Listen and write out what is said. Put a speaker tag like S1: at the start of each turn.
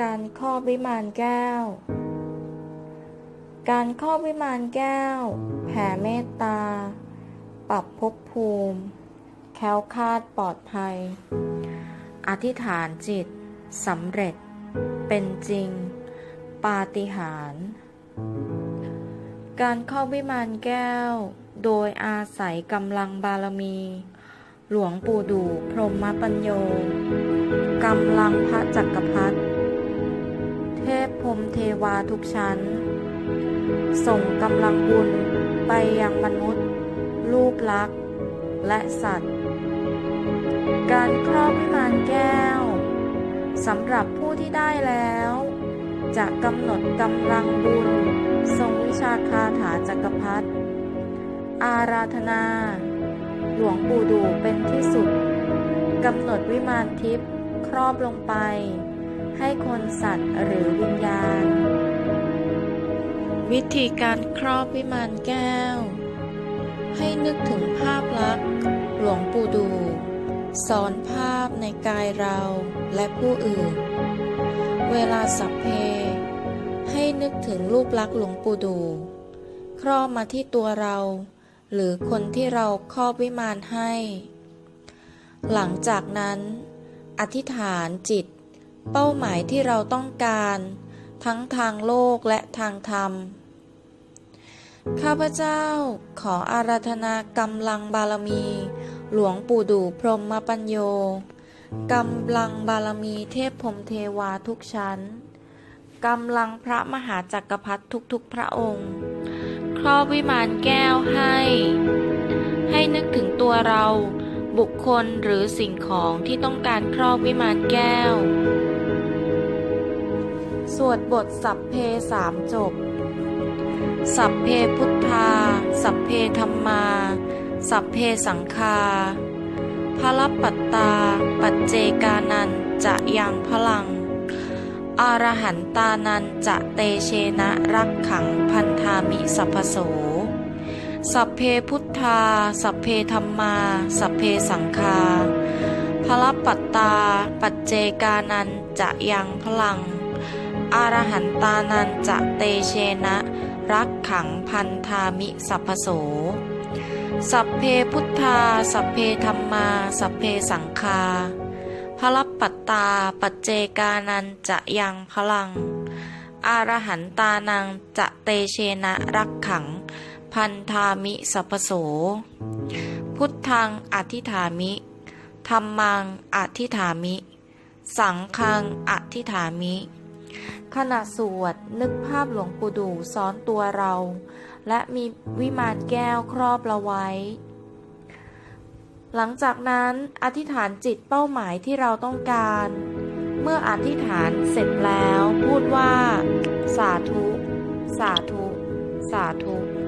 S1: การครอบวิมานแก้ว การครอบวิมานแก้ว แผ่เมตตา ปรับภพภูมิ แค้วคาดปลอดภัย อธิษฐานจิตสำเร็จ เป็นจริง ปาฏิหาริย์ การเข้าวิมานแก้ว โดยอาศัยกำลังบารมี หลวงปู่ดูพรหมปัญโยกำลังพระจักรพรรดิเท พพรมเทวาทุกชั้น ส่งกำลังบุญไปยังมนุษย์ ลูกลักษ์และสัตว์ การครอบวิมานแก้วสำหรับผู้ที่ได้แล้ว จะกำหนดกำลังบุญ ทรงวิชาคาถาจักรพรรดิอาราธนา หลวงปู่ดูเป็นที่สุดกำหนดวิมานทิพย์ครอบลงไป ให้คนสัตว์หรือวิญญาณ วิธีการครอบวิมานแก้ว ให้นึกถึงภาพลักษณ์หลวงปู่ดู สอนภาพในกายเราและผู้อื่น เวลาสัพเพ ให้นึกถึงรูปลักษณ์หลวงปู่ดู ครอบมาที่ตัวเรา หรือคนที่เราครอบวิมานให้ หลังจากนั้น อธิษฐานจิต เป้าหมายที่เราต้องการ ทั้งทางโลกและทางธรรม ข้าพเจ้าขออาราธนากำลังบารมี หลวงปู่ดูพรหมปัญโยกำลังบารมีเทพพรมเทวาทุกชั้นกำลังพระมหาจักรพรรดิทุกๆพระองค์ ครอบวิมานแก้วให้ ให้นึกถึงตัวเราบุคคลหรือสิ่งของที่ต้องการครอบวิมานแก้ว สวดบทสัพเพสามจบ สัพเพพุทธา สัพเพธรรมา สัพเพสังคาพระปัตตา ปัจเจกานันจะยังพลัง อารหันตานันจะเตเชนะรักขังพันธามิสัพโส สัพเพพุทธา สัพเพธรรมา สัพเพสังคาพระปัตตา ปัจเจกานันจะยังพลัง อรหันตานันจะเตเชนะ รักขังพันธามิสัพพโส สัพเพพุทธา สัพเพธรรมา สัพเพสังคาพระลับปัตตา ปัจเจกานันจะยังพลังอรหันตานังจะเตเชนะรักขัง พันธามิสัพโส พุทธังอธิฐามิธรรมังอธิฐามิ สังฆังอธิฐามิ ขณะสวดนึกภาพหลวงปู่ดู่ซ้อนตัวเรา และมีวิมานแก้วครอบเราไว้ หลังจากนั้นอธิษฐานจิตเป้าหมายที่เราต้องการ เมื่ออธิษฐานเสร็จแล้วพูดว่า สาธุ สาธุ สาธุ